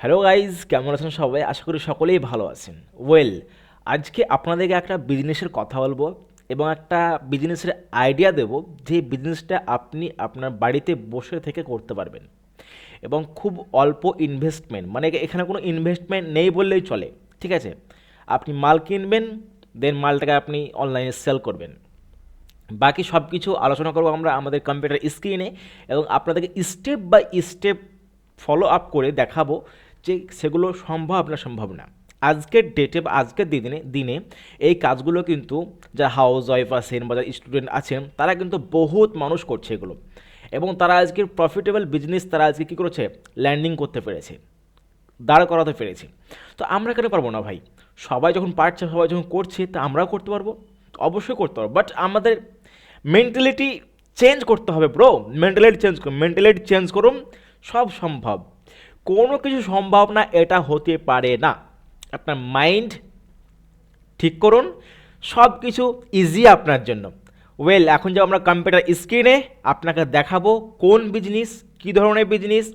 Hello guys কেমন আছেন সবাই? আশা করি সকলেই ভালো আছেন। ওয়েল আজকে আপনাদেরকে একটা বিজনেসের কথা বলব এবং একটা বিজনেসের আইডিয়া দেব যে বিজনেসটা আপনি আপনার বাড়িতে বসে থেকে করতে পারবেন। এবং খুব অল্প ইনভেস্টমেন্ট মানে এখানে কোনো ইনভেস্টমেন্ট নেই বললেই চলে, ঠিক আছে? আপনি মাল কিনবেন দেন মালটাকে আপনি অনলাইনে সেল করবেন। বাকি সব কিছু আলোচনা করব আমরা আমাদের কম্পিউটার স্ক্রিনে এবং আপনাদেরকে step by step follow up করে দেখাবো যে সেগুলো সম্ভব না সম্ভব না। আজকের ডেটে বা আজকের দিনে দিনে এই কাজগুলো কিন্তু যারা হাউস ওয়াইফ আছেন বা যারা স্টুডেন্ট আছেন, তারা কিন্তু বহুত মানুষ করছে এগুলো। এবং তারা আজকে প্রফিটেবল বিজনেস তারা আজকে কী করেছে? ল্যান্ডিং করতে পেরেছে। দাঁড় করাতে পেরেছে। তো আমরা কেন পারব না ভাই? সবাই যখন পারছে, সবাই যখন করছে, তা আমরাও করতে পারব। অবশ্যই করতে পারব। বাট আমাদের মেন্টালিটি চেঞ্জ করতে হবে ব্রো মেন্টালিটি চেঞ্জ করুন মেন্টালিটি চেঞ্জ করুন, সব সম্ভব। কোনো কিছু সম্ভব না, এটা হতে পারে না। আপনার মাইন্ড ঠিক করুন সব কিছু ইজি আপনার জন্য। ওয়েল এখন যে আমরা কম্পিউটার স্ক্রিনে আপনাকে দেখাবো কোন বিজনেস কী ধরনের বিজনেস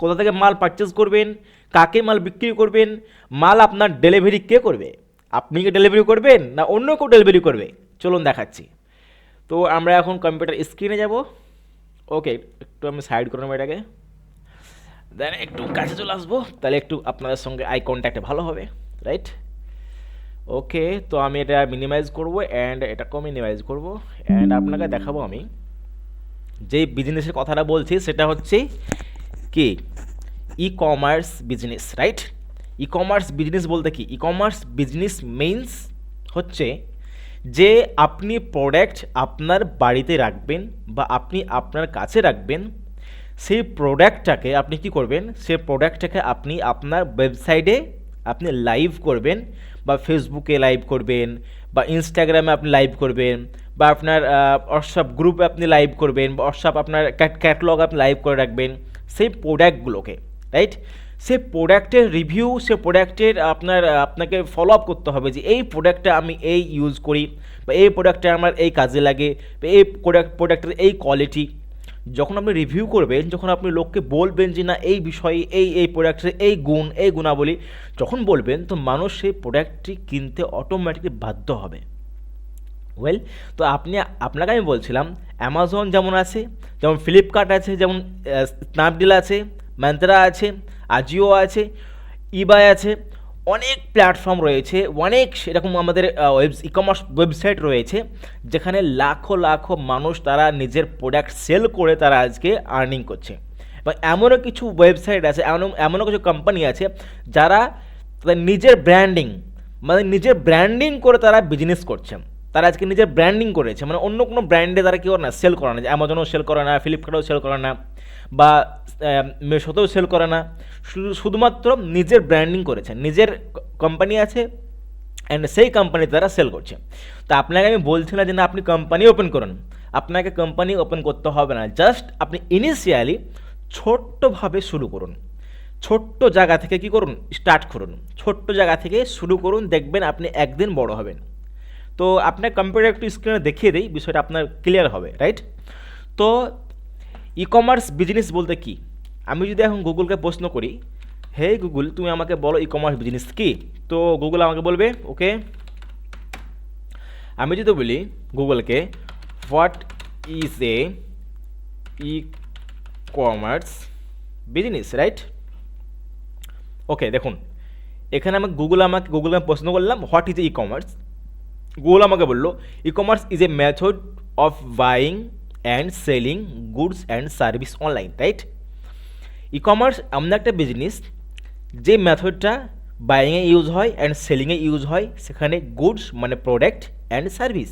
কোথা থেকে মাল পারচেস করবেন, কাকে মাল বিক্রি করবেন, মাল আপনার ডেলিভারি কে করবে? আপনি কি ডেলিভারি করবেন না অন্য কেউ ডেলিভারি করবে? চলুন দেখাচ্ছি। তো আমরা এখন কম্পিউটার স্ক্রিনে যাব। ওকে একটু আমি সাইড করলাম এটাকে। দেন একটু কাছে চলে আসব। তাহলে একটু আপনাদের সঙ্গে আই কন্ট্যাক্টে ভালো হবে রাইট ওকে তো আমি এটা মিনিমাইজ করব অ্যান্ড এটাকেও মিনিমাইজ করব। অ্যান্ড আপনাকে দেখাবো আমি। যে বিজনেসের কথাটা বলছি, সেটা হচ্ছে কি? E commerce business right e commerce business বলতে কি? ই কমার্স বিজনেস মেইনস হচ্ছে যে আপনি প্রোডাক্ট আপনার বাড়িতে রাখবেন বা আপনি আপনার কাছে রাখবেন সেই প্রোডাক্টটাকে আপনি কি করবেন? সেই প্রোডাক্টটাকে আপনি আপনার ওয়েবসাইটে আপনি লাইভ করবেন বা ফেসবুকে লাইভ করবেন বা ইনস্টাগ্রামে আপনি লাইভ করবেন বা আপনার হোয়াটসঅ্যাপ গ্রুপে আপনি লাইভ করবেন বা হোয়াটসঅ্যাপ আপনার ক্যাটলগ আপনি লাইভ করে রাখবেন সেই প্রোডাক্টগুলোকে রাইট সে প্রোডাক্টের রিভিউ সে প্রোডাক্টের আপনার আপনাকে ফলো আপ করতে হবে যে এই প্রোডাক্টটা আমি এই ইউজ করি বা এই প্রোডাক্টটা আমার এই কাজে লাগে বা এই প্রোডাক্ট প্রোডাক্টের এই কোয়ালিটি যখন আপনি রিভিউ করবেন, যখন আপনি লোককে বলবেন যে, না, এই বিষয়ে, এই এই প্রোডাক্টের এই গুণ, এই গুণাবলী, যখন বলবেন, তো মানুষ সেই প্রোডাক্টটি কিনতে অটোমেটিকলি বাধ্য হবে। ওয়েল তো আপনি, আপনাকে আমি বলছিলাম অ্যামাজন যেমন আছে, যেমন ফ্লিপকার্ট আছে, যেমন স্ন্যাপডিল আছে ম্যান্ত্রা আছে আজিও আছে ইবাই আছে অনেক প্ল্যাটফর্ম রয়েছে, অনেক সেরকম আমাদের ওয়েব ই কমার্স ওয়েবসাইট রয়েছে, যেখানে লাখো লাখো মানুষ তারা নিজের প্রোডাক্ট সেল করে তারা আজকে আর্নিং করছে। এবং এমনও কিছু ওয়েবসাইট আছে এমন এমনও কিছু কোম্পানি আছে যারা তাদের নিজের ব্র্যান্ডিং মানে নিজের ব্র্যান্ডিং করে তারা বিজনেস করছে। তারা আজকে নিজের ব্র্যান্ডিং করেছে। মানে অন্য কোনো ব্র্যান্ডে তারা কী করে না সেল করে না। যে অ্যামাজনও সেল করে না ফ্লিপকার্টেও সেল করে না, বা মেশোতেও সেল করে না। শুধু শুধুমাত্র নিজের ব্র্যান্ডিং করেছে। নিজের কোম্পানি আছে অ্যান্ড সেই কোম্পানি তারা সেল করছে। তো আপনাকে আমি বলছি না যে না, আপনি কোম্পানি ওপেন করুন। আপনাকে কোম্পানি ওপেন করতে হবে না। জাস্ট আপনি ইনিশিয়ালি ছোট্টভাবে শুরু করুন। ছোট্ট জায়গা থেকে কি করুন? স্টার্ট করুন। ছোট্ট জায়গা থেকে শুরু করুন। দেখবেন আপনি একদিন বড় হবেন। তো আপনার কম্পিউটার একটু স্ক্রিনে দেখিয়ে দিই, বিষয়টা আপনার ক্লিয়ার হবে রাইট তো ই কমার্স বিজনেস বলতে কি? আমি যদি এখন গুগলকে প্রশ্ন করি হে গুগল তুমি আমাকে বলো ই কমার্স বিজনেস কি? তো গুগল আমাকে বলবে, ওকে। আমি যদি বলি গুগলকে what is a e commerce business right okay, দেখুন, এখানে আমি গুগল আমাকে গুগল আমি প্রশ্ন করলাম, what is e commerce Google আমাকে বলল e commerce is a method of buying and selling goods and service online right e commerce এমন একটা বিজনেস যে মেথডটা বাইংয়ে ইউজ হয় অ্যান্ড সেলিংয়ে ইউজ হয়, সেখানে গুডস মানে product and service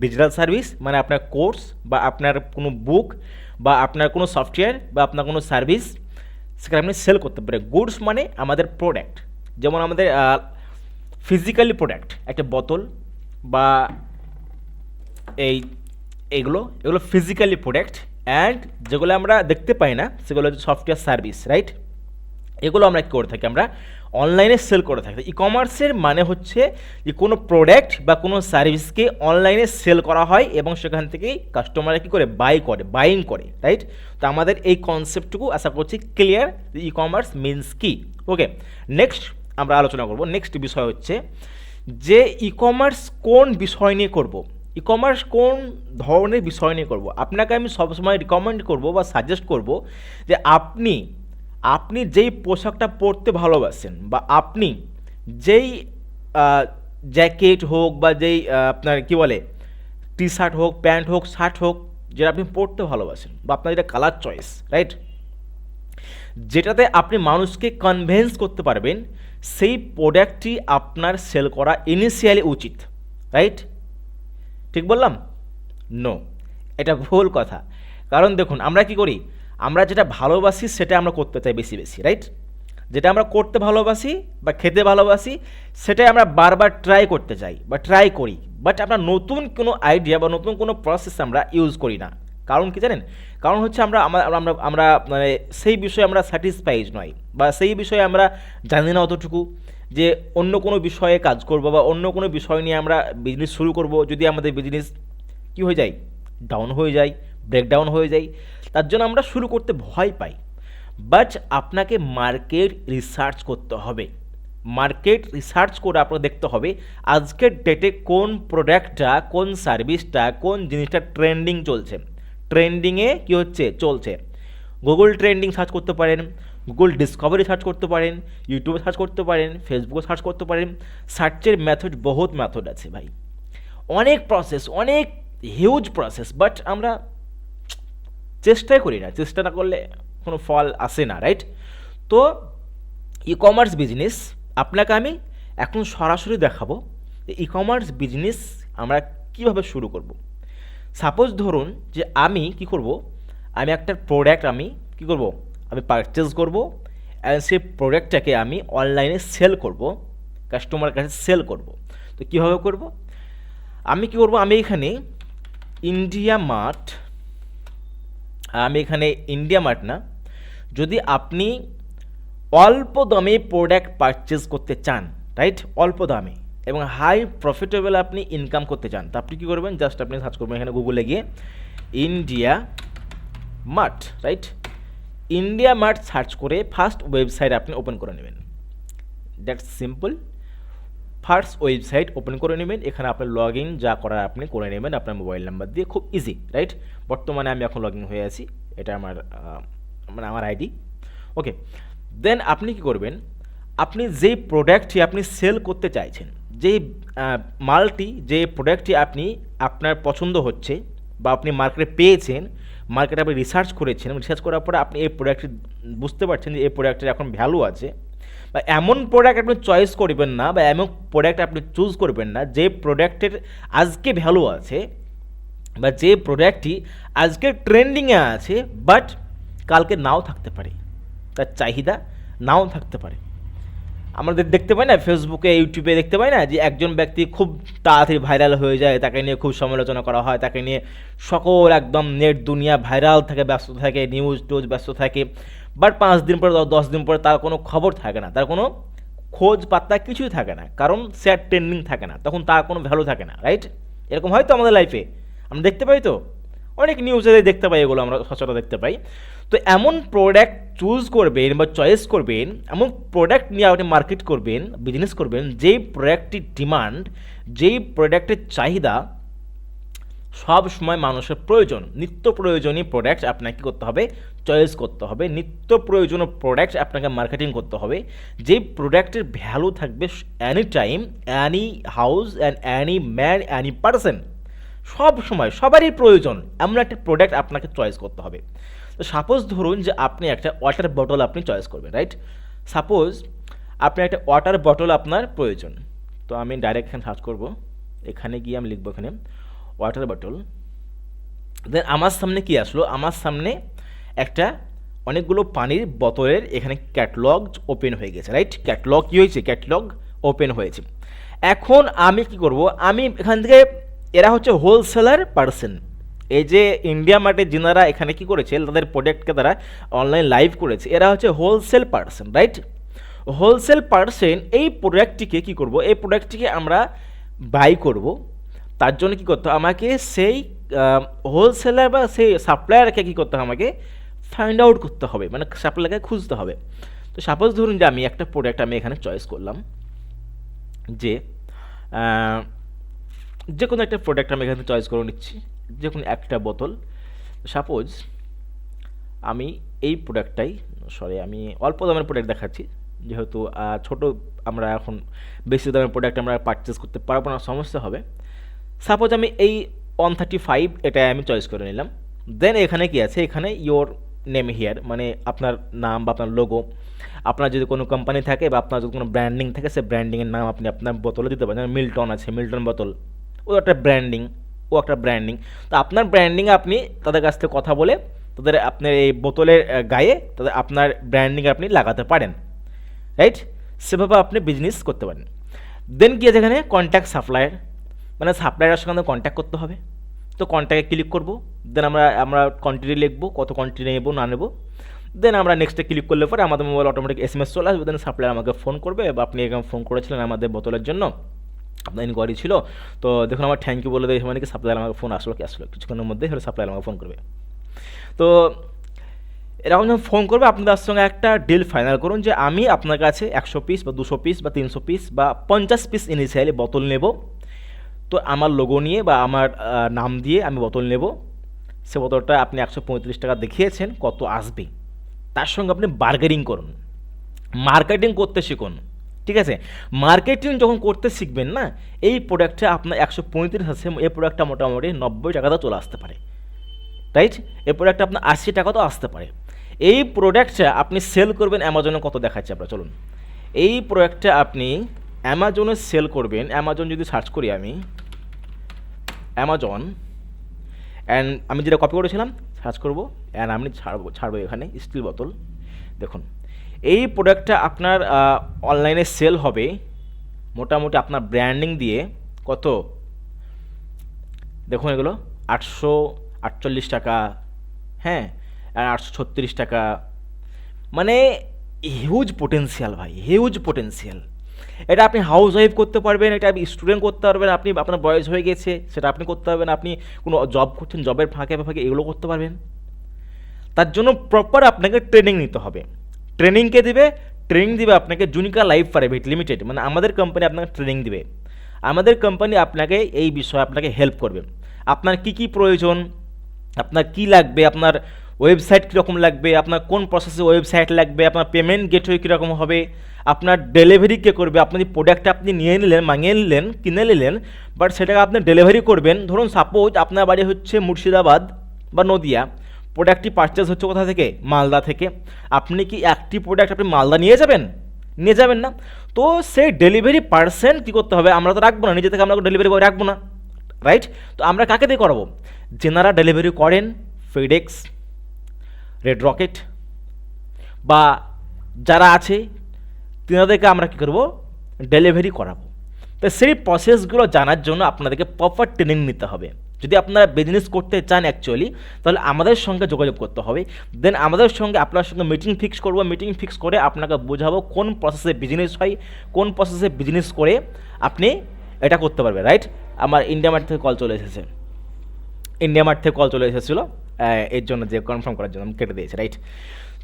digital service মানে আপনার কোর্স বা আপনার কোনো বুক বা আপনার কোনো সফটওয়্যার বা আপনার কোনো সার্ভিস সেখানে আপনি সেল করতে পারেন। গুডস মানে আমাদের প্রোডাক্ট যেমন আমাদের ফিজিক্যালি প্রোডাক্ট একটা বোতল বা এই, এগুলো এগুলো ফিজিক্যালি প্রোডাক্ট অ্যান্ড যেগুলো আমরা দেখতে পাই না, সেগুলো হচ্ছে সফটওয়্যার সার্ভিস রাইট এগুলো আমরা কী করে থাকি আমরা? অনলাইনে সেল করে থাকি। ই কমার্সের মানে হচ্ছে যে কোনো প্রোডাক্ট বা কোনো সার্ভিসকে অনলাইনে সেল করা হয় এবং সেখান থেকেই কাস্টমাররা কী করে? বাই করে বাইং করে রাইট তো আমাদের এই কনসেপ্টটুকু আশা করছি ক্লিয়ার ই কমার্স মিনস কি? ওকে নেক্সট আমরা আলোচনা করব। নেক্সট বিষয় হচ্ছে যে ই কমার্স কোন বিষয় নিয়ে করব? ই কমার্স কোন ধরনের বিষয় নিয়ে করব? আপনাকে আমি সবসময় রিকমেন্ড করব বা সাজেস্ট করব যে আপনি আপনি যেই পোশাকটা পরতে ভালোবাসেন বা আপনি যেই জ্যাকেট হোক বা যেই আপনার কি বলে টি শার্ট হোক প্যান্ট হোক শার্ট হোক, যেটা আপনি পরতে ভালোবাসেন বা আপনার যেটা কালার চয়েস রাইট যেটাতে আপনি মানুষকে কনভেন্স করতে পারবেন সেই প্রোডাক্টটি আপনার সেল করা ইনিশিয়ালি উচিত রাইট ঠিক বললাম? নো এটা ভুল কথা। কারণ দেখুন, আমরা কি করি? আমরা যেটা ভালোবাসি, সেটা আমরা করতে চাই বেশি বেশি রাইট যেটা আমরা করতে ভালোবাসি বা খেতে ভালোবাসি, সেটাই আমরা বারবার ট্রাই করতে চাই বা ট্রাই করি। বাট আমরা নতুন কোনো আইডিয়া বা নতুন কোনো প্রসেস আমরা ইউজ করি না। কারণ কি জানেন? কারণ হচ্ছে আমরা আমরা আমরা মানে সেই বিষয়ে আমরা স্যাটিসফাইড নই বা সেই বিষয়ে আমরা জানি না অতটুকু যে অন্য কোনো বিষয়ে কাজ করব বা অন্য কোনো বিষয় নিয়ে আমরা বিজনেস শুরু করব। যদি আমাদের বিজনেস কী হয়ে যায়? ডাউন হয়ে যায় ব্রেকডাউন হয়ে যায়, তার জন্য আমরা শুরু করতে ভয় পাই। বাট আপনাকে মার্কেট রিসার্চ করতে হবে। মার্কেট রিসার্চ করে আপনাকে দেখতে হবে আজকের ডেটে কোন প্রোডাক্টটা কোন সার্ভিসটা কোন জিনিসটা ট্রেন্ডিং চলছে। ট্রেন্ডিংয়ে কী হচ্ছে? চলছে। গুগল ট্রেন্ডিং সার্চ করতে পারেন গুগল ডিসকভারি সার্চ করতে পারেন ইউটিউবে সার্চ করতে পারেন ফেসবুকে সার্চ করতে পারেন। সার্চের মেথড বহুত মেথড আছে ভাই। অনেক প্রসেস অনেক হিউজ প্রসেস বাট আমরা চেষ্টাই করি না। চেষ্টা না করলে কোনো ফল আসে না রাইট তো ই কমার্স বিজনেস আপনাকে আমি এখন সরাসরি দেখাবো ই কমার্স বিজনেস আমরা কীভাবে শুরু করব। সাপোজ ধরুন যে আমি কি করব? আমি একটা প্রোডাক্ট আমি কি করব? আমি পারচেস করব অ্যান্ড সেই প্রোডাক্টটাকে আমি অনলাইনে সেল করব কাস্টমারের কাছে সেল করব। তো কীভাবে করব? আমি কি করব? আমি এখানে ইন্ডিয়া মার্ট আমি এখানে ইন্ডিয়া মার্ট না, যদি আপনি অল্প দামে প্রোডাক্ট পারচেজ করতে চান রাইট অল্প দামে। এবং হাই প্রফিটেবল আপনি ইনকাম করতে চান, তা আপনি কী করবেন? জাস্ট আপনি সার্চ করবেন এখানে গুগলে গিয়ে India mart right India mart search করে ফার্স্ট ওয়েবসাইট আপনি ওপেন করে নেবেন। That's simple first website open করে নেবেন। এখানে আপনার লগ ইন যা করার আপনি করে নেবেন আপনার মোবাইল নাম্বার দিয়ে। খুব ইজি রাইট বর্তমানে আমি এখন লগ ইন হয়ে আছি। এটা আমার মানে আমার আইডি ওকে দেন আপনি কি করবেন? আপনি যেই প্রোডাক্টটি আপনি সেল করতে চাইছেন যেই মালটি যে প্রোডাক্টটি আপনি আপনার পছন্দ হচ্ছে বা আপনি মার্কেটে পেয়েছেন মার্কেটে আপনি রিসার্চ করেছেন রিসার্চ করার পরে আপনি এই প্রোডাক্টটি বুঝতে পারছেন যে এই প্রোডাক্টের এখন ভ্যালু আছে বা এমন প্রোডাক্ট আপনি চয়েস করবেন না বা এমন প্রোডাক্ট আপনি চুজ করবেন না, যে প্রোডাক্টের আজকে ভ্যালু আছে বা যে প্রোডাক্টটি আজকে ট্রেন্ডিংয়ে আছে বাট কালকে নাও থাকতে পারে। তার চাহিদা নাও থাকতে পারে। আমাদের দেখতে পাই না ফেসবুকে ইউটিউবে দেখতে পাই না যে একজন ব্যক্তি খুব তাড়াতাড়ি ভাইরাল হয়ে যায়, তাকে নিয়ে খুব সমালোচনা করা হয়, তাকে নিয়ে সকল একদম নেট দুনিয়া ভাইরাল থাকে, ব্যস্ত থাকে নিউজ টিউজ ব্যস্ত থাকে বাট পাঁচ দিন পরে, দশ দিন পরে তার কোনো খবর থাকে না, তার কোনো খোঁজ পাত্তা কিছুই থাকে না, কারণ সে আর ট্রেন্ডিং থাকে না, তখন তার কোনো ভ্যালু থাকে না রাইট এরকম হয় তো আমাদের লাইফে আমরা দেখতে পাই তো? অনেক নিউজে দেখতে পাই, এগুলো আমরা সচরাচর দেখতে পাই। তো এমন প্রোডাক্ট চুজ করবেন বা চয়েস করবেন, এমন প্রোডাক্ট নিয়ে আপনি মার্কেট করবেন বিজনেস করবেন, যেই প্রোডাক্টটির ডিমান্ড যেই প্রোডাক্টের চাহিদা সব সময় মানুষের প্রয়োজন। নিত্য প্রয়োজনীয় প্রোডাক্ট আপনাকে কী করতে হবে চয়েস করতে হবে। নিত্য প্রয়োজনীয় প্রোডাক্ট আপনাকে মার্কেটিং করতে হবে। যেই প্রোডাক্টের ভ্যালু থাকবে any time any house and any man any person সব সময় সবারই প্রয়োজন এমন একটা প্রোডাক্ট আপনাকে চয়েস করতে হবে। তো সাপোজ ধরুন যে আপনি একটা ওয়াটার বটল আপনি চয়েস করবেন রাইট সাপোজ আপনি একটা ওয়াটার বটল আপনার প্রয়োজন। তো আমি ডাইরেক্ট এখানে সার্চ করব। এখানে গিয়ে আমি লিখব এখানে ওয়াটার বটল দেন আমার সামনে কি আসলো? আমার সামনে একটা অনেকগুলো পানির বোতলের এখানে ক্যাটলগ ওপেন হয়ে গেছে রাইট ক্যাটলগ কী হয়েছে? ক্যাটলগ ওপেন হয়েছে। এখন আমি কি করব? আমি এখান থেকে এরা হচ্ছে হোলসেলার পার্সন এই যে ইন্ডিয়া মার্টে যিনারা এখানে কি করেছে, তাদের প্রোডাক্টকে তারা অনলাইন লাইভ করেছে, এরা হচ্ছে wholesale person right wholesale percent এই প্রোডাক্টটিকে কি করব? এই প্রোডাক্টটিকে আমরা বাই করব। তার জন্য কি করতে হবে? আমাকে সেই হোলসেলার বা সেই সাপ্লায়ারকে কি করতে হবে? আমাকে ফাইন্ড আউট করতে হবে মানে সাপ্লায়ারকে খুঁজতে হবে। তো সাপোজ ধরুন যে আমি একটা প্রোডাক্ট আমি এখানে চয়েস করলাম যে যে কোনো একটা প্রোডাক্ট আমি এখানে চয়েস করে নিচ্ছি। যে কোনো একটা বোতল। সাপোজ আমি এই প্রোডাক্টটাই সরি আমি অল্প দামের প্রোডাক্ট দেখাচ্ছি। যেহেতু ছোট আমরা এখন বেশি দামের প্রোডাক্ট আমরা পারচেস করতে পারব না, সমস্যা হবে। সাপোজ আমি এই ওয়ান থার্টি ফাইভ এটা আমি চয়েস করে নিলাম। দেন এখানে কি আছে? এখানে ইয়োর নেম হিয়ার মানে আপনার নাম বা আপনার লোগো আপনার যদি কোনো কোম্পানি থাকে বা আপনার যদি কোনো ব্র্যান্ডিং থাকে সে ব্র্যান্ডিংয়ের নাম আপনি আপনার বোতলে দিতে পারেন। মিল্টন আছে মিল্টন বোতল। ও একটা ব্র্যান্ডিং ও একটা ব্র্যান্ডিং তো আপনার ব্র্যান্ডিং আপনি তাদের কাছ থেকে কথা বলে তাদের আপনার এই বোতলের গায়ে তাদের আপনার ব্র্যান্ডিং আপনি লাগাতে পারেন রাইট সেভাবে আপনি বিজনেস করতে পারেন। দেন আছে এখানে কন্ট্যাক্ট সাপ্লায়ার মানে সাপ্লায়ারের সঙ্গে কন্ট্যাক্ট করতে হবে। তো কন্ট্যাক্টে ক্লিক করব দেন আমরা আমরা কোয়ান্টিটি লিখব, কত কোয়ান্টিটি নেব, না নেব। দেন আমরা নেক্সটে ক্লিক করলে পরে আমাদের mobile automatic S M S চলে আসবে দেন সাপ্লায়ার আমাকে ফোন করবে, বা আপনি এরকম ফোন করেছিলেন আমাদের বোতলের জন্য। আপনার ইনকোয়ারি ছিল, তো দেখুন আমার থ্যাংক ইউ বলে দেয় মানে কি সাপ্লাই আমাকে ফোন আসলো কি আসলো কিছুক্ষণের মধ্যে হলে সাপ্লাই আমাকে ফোন করবে। তো এরকম যখন ফোন করবে, আপনি তার সঙ্গে একটা ডিল ফাইনাল করুন যে আমি আপনার কাছে একশো পিস বা দুশো পিস বা তিনশো পিস বা পঞ্চাশ পিস ইনিশিয়ালি বোতল নেব। তো আমার লোগো নিয়ে বা আমার নাম দিয়ে আমি বোতল নেব। সে বোতলটা আপনি একশো পঁয়ত্রিশ টাকা দেখিয়েছেন, কত আসবে। তার সঙ্গে আপনি বার্গেনিং করুন। মার্কেটিং করতে শিখুন। ঠিক আছে? মার্কেটিং যখন করতে শিখবেন না, এই প্রোডাক্টটা আপনার একশো পঁয়ত্রিশ আছে এই প্রোডাক্টটা মোটামুটি নব্বই টাকাতেও চলে আসতে পারে। রাইট এই প্রোডাক্টটা আপনার আশি টাকাতেও আসতে পারে। এই প্রোডাক্টটা আপনি সেল করবেন অ্যামাজনে কত দেখাচ্ছে আপনার? চলুন। এই প্রোডাক্টটা আপনি অ্যামাজনে সেল করবেন অ্যামাজন যদি সার্চ করি আমি অ্যামাজন অ্যান্ড আমি যেটা কপি করেছিলাম সার্চ করব অ্যান্ড আমি ছাড়বো ছাড়বো এখানে স্টিল বোতল দেখুন। এই প্রোডাক্টটা আপনার অনলাইনে সেল হবে, মোটামুটি আপনার ব্র্যান্ডিং দিয়ে কত? দেখুন এগুলো, আটশো আটচল্লিশ টাকা হ্যাঁ আর আটশো ছত্রিশ টাকা। মানে হিউজ পোটেন্সিয়াল ভাই হিউজ পোটেন্সিয়াল এটা আপনি হাউস ওয়াইফ করতে পারবেন, এটা আপনি স্টুডেন্ট করতে পারবেন, আপনি আপনার বয়স হয়ে গেছে, সেটা আপনি করতে পারবেন, আপনি কোনো জব করছেন জবের ফাঁকে ফাঁকে, এগুলো করতে পারবেন। তার জন্য প্রপার আপনাকে ট্রেনিং নিতে হবে। ট্রেনিংকে দিবে? ট্রেনিং দিবে আপনাকে জুনিকা লাইফ প্রাইভেট লিমিটেড মানে আমাদের কোম্পানি আপনাকে ট্রেনিং দিবে। আমাদের কোম্পানি আপনাকে এই বিষয়ে আপনাকে হেল্প করবে। আপনার কি কি প্রয়োজন? আপনার কি লাগবে? আপনার ওয়েবসাইট কীরকম লাগবে? আপনার কোন প্রসেসে ওয়েবসাইট লাগবে? আপনার পেমেন্ট গেটওয়ে কীরকম হবে? আপনার ডেলিভারি কে করবে? আপনি প্রোডাক্টটা আপনি নিয়ে নিলেন, মাঙিয়ে নিলেন, কিনে নিলেন বাট সেটাকে আপনি ডেলিভারি করবেন। ধরুন সাপোজ আপনার বাড়ি হচ্ছে মুর্শিদাবাদ বা নদিয়া। প্রোডাক্টটি পারচেস হচ্ছে কোথা থেকে? মালদা থেকে। আপনি কি একটি প্রোডাক্ট আপনি মালদা নিয়ে যাবেন? নিয়ে যাবেন না। তো সেই ডেলিভারি পার্সেন্ট কী করতে হবে? আমরা তো রাখব না। নিজে থেকে আমরা ডেলিভারি করে রাখব না। রাইট তো আমরা কাকে দিয়ে করাবো? যেনারা ডেলিভারি করেন ফেডেক্স রেড রকেট বা যারা আছে, তেনাদেরকে আমরা কী করব? ডেলিভারি করাবো। তো সেই প্রসেসগুলো জানার জন্য আপনাদেরকে প্রপার ট্রেনিং নিতে হবে। যদি আপনারা বিজনেস করতে চান অ্যাকচুয়ালি তাহলে আমাদের সঙ্গে যোগাযোগ করতে হবে। দেন আমাদের সঙ্গে, আপনার সঙ্গে মিটিং ফিক্স করব। মিটিং ফিক্স করে আপনাকে বোঝাবো কোন প্রসেসে বিজনেস হয়, কোন প্রসেসে বিজনেস করে আপনি এটা করতে পারবেন রাইট আমার ইন্ডিয়া মার্ট থেকে কল চলে এসেছে। ইন্ডিয়া মার্ট থেকে কল চলে এসেছিল এর জন্য যে কনফার্ম করার জন্য আমি কেটে দিয়েছি রাইট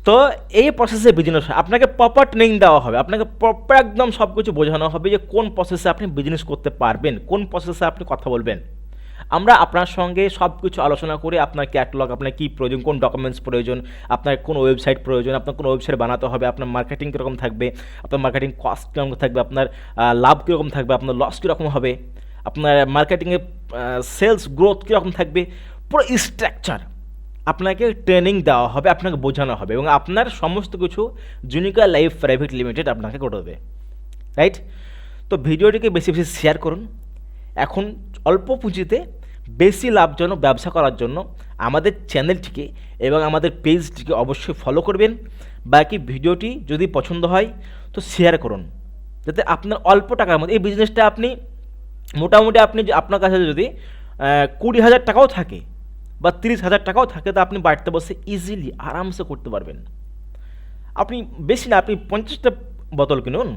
তো এই প্রসেসে বিজনেস আপনাকে প্রপার ট্রেনিং দেওয়া হবে। আপনাকে প্রপার একদম সব কিছু বোঝানো হবে যে কোন প্রসেসে আপনি বিজনেস করতে পারবেন, কোন প্রসেসে আপনি কথা বলবেন। আমরা আপনার সঙ্গে সব কিছু আলোচনা করে আপনার ক্যাটলগ আপনার কী প্রয়োজন, কোন ডকুমেন্টস প্রয়োজন, আপনার কোন ওয়েবসাইট প্রয়োজন, আপনার কোন ওয়েবসাইট বানাতে হবে, আপনার মার্কেটিং কীরকম থাকবে, আপনার মার্কেটিং কস্ট কীরকম থাকবে, আপনার লাভ কীরকম থাকবে, আপনার লস কীরকম হবে, আপনার মার্কেটিংয়ে সেলস গ্রোথ কীরকম থাকবে, পুরো স্ট্রাকচার আপনাকে ট্রেনিং দেওয়া হবে, আপনাকে বোঝানো হবে এবং আপনার সমস্ত কিছু জুনিকা লাইফ প্রাইভেট লিমিটেড আপনাকে করে দেবে রাইট তো ভিডিওটিকে বেশি বেশি শেয়ার করুন। এখন অল্প পুঁজিতে বেশি লাভজনক ব্যবসা করার জন্য আমাদের চ্যানেলটিকে এবং আমাদের পেজটিকে অবশ্যই ফলো করবেন। বাকি ভিডিওটি যদি পছন্দ হয়, তো শেয়ার করুন। যাতে আপনার অল্প টাকার মধ্যে, এই বিজনেসটা আপনি মোটামুটি আপনি আপনার কাছে যদি কুড়ি হাজার টাকাও থাকে বা তিরিশ হাজার টাকাও থাকে, তো আপনি বাড়িতে বসে ইজিলি আরামসে করতে পারবেন। আপনি বেশি না, আপনি পঞ্চাশটা বোতল কিনুন।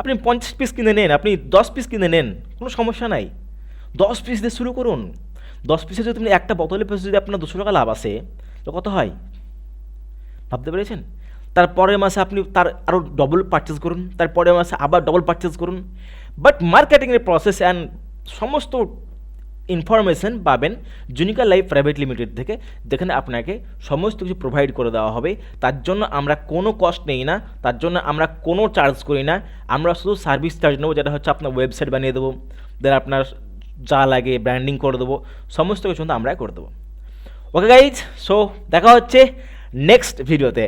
আপনি পঞ্চাশ পিস কিনে নেন, আপনি দশ পিস কিনে নেন, কোনো সমস্যা নাই। দশ পিস দিয়ে শুরু করুন। দশ পিসে যদি আপনি একটা বোতলের পিছনে যদি আপনার দুশো টাকা লাভ আসে তো কত হয়? ভাবতে পেরেছেন? তারপরের মাসে আপনি তার আরও ডবল পারচেস করুন, তারপরের মাসে আবার ডবল পারচেস করুন। বাট মার্কেটিংয়ের প্রসেস অ্যান্ড সমস্ত ইনফরমেশন পাবেন জুনিকা লাইফ প্রাইভেট লিমিটেড থেকে, যেখানে আপনাকে সমস্ত কিছু প্রোভাইড করে দেওয়া হবে। তার জন্য আমরা কোনো কস্ট নেই না, তার জন্য আমরা কোনো চার্জ করি না। আমরা শুধু সার্ভিস চার্জ নেব, যেটা হচ্ছে আপনার ওয়েবসাইট বানিয়ে দেবো। দেন আপনার যা লাগে ব্র্যান্ডিং করে দেবো, সমস্ত কিছু আমরাই করে দেবো। ওকে গাইজ সো দেখা হচ্ছে নেক্সট ভিডিওতে